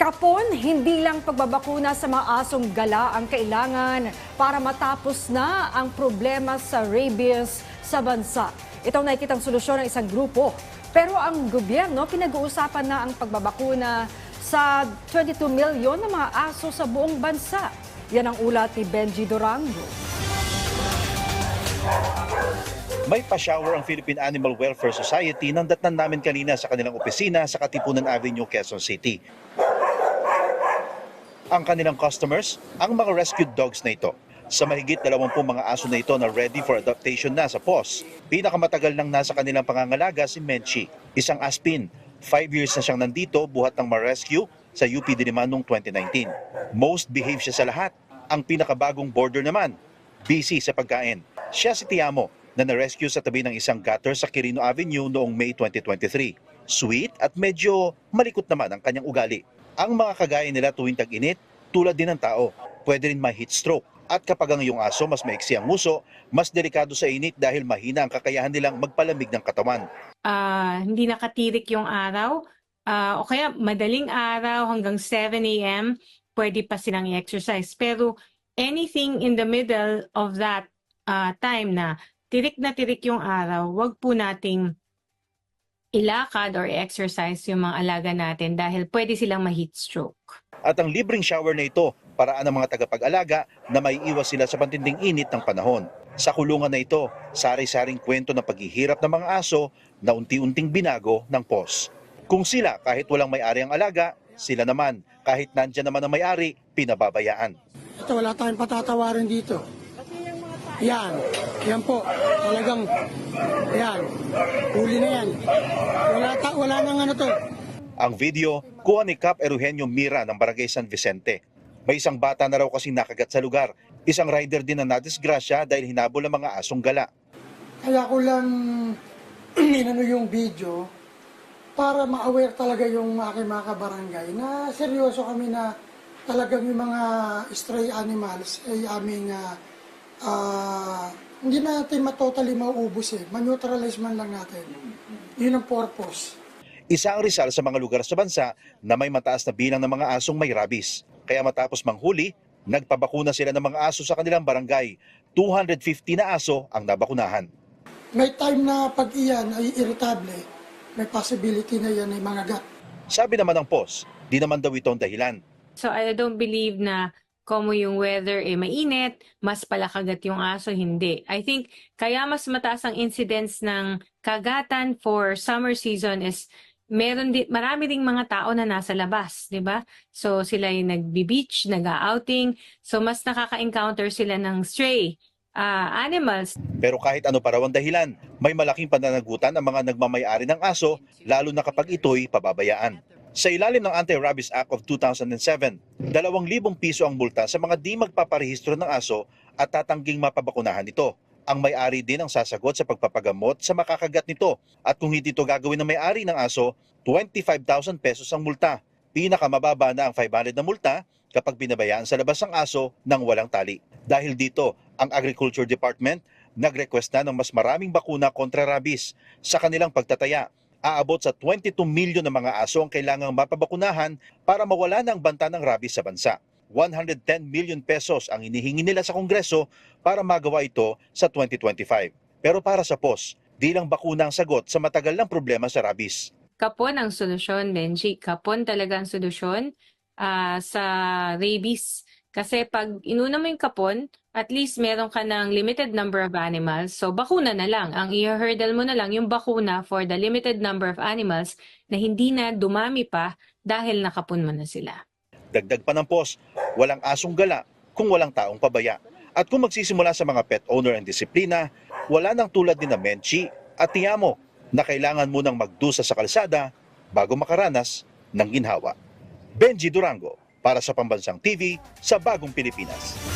Kapon, hindi lang pagbabakuna sa mga asong gala ang kailangan para matapos na ang problema sa rabies sa bansa. Ito ang nakikitang solusyon ng isang grupo. Pero ang gobyerno, pinag-uusapan na ang pagbabakuna sa 22 milyon na mga aso sa buong bansa. Yan ang ulat ni Benji Durango. May pa-shower ang Philippine Animal Welfare Society nang datnan namin kanina sa kanilang opisina sa Katipunan Avenue, Quezon City. Ang kanilang customers, ang mga rescued dogs na ito. Sa mahigit 20 mga aso na ito na ready for adaptation na sa POS. Pinakamatagal nang nasa kanilang pangangalaga si Menchi, isang aspin. Five years na siyang nandito buhat ng ma-rescue sa UP Diliman noong 2019. Most behave siya sa lahat. Ang pinakabagong border naman, busy sa pagkain. Siya si Tiamo na na-rescue sa tabi ng isang gutter sa Quirino Avenue noong May 2023. Sweet at medyo malikot naman ang kanyang ugali. Ang mga kagaya nila tuwing tag-init, tulad din ng tao, pwede rin ma-heat stroke. At kapag ang iyong aso mas maiksi ang muso, mas delikado sa init dahil mahina ang kakayahan nilang magpalamig ng katawan. ah, hindi nakatirik yung araw, ah, o kaya madaling araw hanggang 7 a.m., pwede pa silang i-exercise. Pero anything in the middle of that ah, time na tirik na tirik yung araw, wag po nating ilakad or exercise yung mga alaga natin dahil pwede silang ma-heat stroke. At ang libreng shower na ito, paraan ng mga tagapag-alaga na may iwas sila sa pantinding init ng panahon. Sa kulungan na ito, sari-saring kwento ng paghihirap ng mga aso na unti-unting binago ng POS. Kung sila kahit walang may-ari ang alaga, sila naman kahit nandyan naman ang may-ari, pinababayaan. Ito, wala tayong patatawarin dito. Yan. Yan po. Talagang, yan. Huli na yan. Wala, ta, wala nang ano to. Ang video, kuha ni Cap Eugenio Mira ng Barangay San Vicente. May isang bata na raw kasing nakagat sa lugar. Isang rider din na nadisgrasya dahil hinabol ang mga asong gala. Kaya ko lang inano yung video para ma-aware talaga yung aking mga kabarangay na seryoso kami na talagang yung mga stray animals ay aming ah, ah, hindi natin matotally mauubos eh. Man-neutralize man lang natin. Yun ang purpose. Isa ang Rizal sa mga lugar sa bansa na may mataas na bilang ng mga asong may rabies. Kaya matapos manghuli, nagpabakuna sila ng mga aso sa kanilang barangay. 250 na aso ang nabakunahan. May time na pag iyan ay irritable, may possibility na yan ay mga gat. Sabi naman ng POS, di naman daw ito ang dahilan. So I don't believe na como yung weather eh mainit, mas palakagat yung aso, hindi. I think kaya mas mataas ang incidence ng kagatan for summer season is meron di, marami ding mga tao na nasa labas, 'di ba? So sila yung nagbi-beach, nag-outing, so mas nakaka-encounter sila ng stray ah, animals. Pero kahit ano pa raw ang dahilan, may malaking pananagutan ang mga nagmamayari ng aso, lalo na kapag ito'y pababayaan. Sa ilalim ng Anti-Rabies Act of 2007, 2,000 piso ang multa sa mga di magpaparehistro ng aso at tatangging mapabakunahan ito. Ang may-ari din ang sasagot sa pagpapagamot sa makakagat nito at kung hindi ito gagawin ng may-ari ng aso, 25,000 pesos ang multa. Pinakamababa na ang 500 na multa kapag binabayaan sa labas ang aso ng walang tali. Dahil dito, ang Agriculture Department nag-request na ng mas maraming bakuna kontra rabies sa kanilang pagtataya. Aabot sa 22 milyon na mga aso ang kailangang mapabakunahan para mawala ang banta ng rabies sa bansa. 110 million pesos ang inihingi nila sa Kongreso para magawa ito sa 2025. Pero para sa POS, di lang bakuna ang sagot sa matagal ng problema sa rabies. Kapon ang solusyon, Benji. Kapon talaga ang solusyon ah, sa rabies. Kasi pag inuna mo yung kapon, at least meron ka ng limited number of animals. So, bakuna na lang. Ang i-hurdle mo na lang yung bakuna for the limited number of animals na hindi na dumami pa dahil nakapon mo na sila. Dagdag pa ng POS, walang asong gala kung walang taong pabaya. At kung magsisimula sa mga pet owner ang disiplina, wala nang tulad ni na Menchi at Tiamo na kailangan munang magdusa sa kalsada bago makaranas ng ginhawa. Benji Durango para sa Pambansang TV sa Bagong Pilipinas.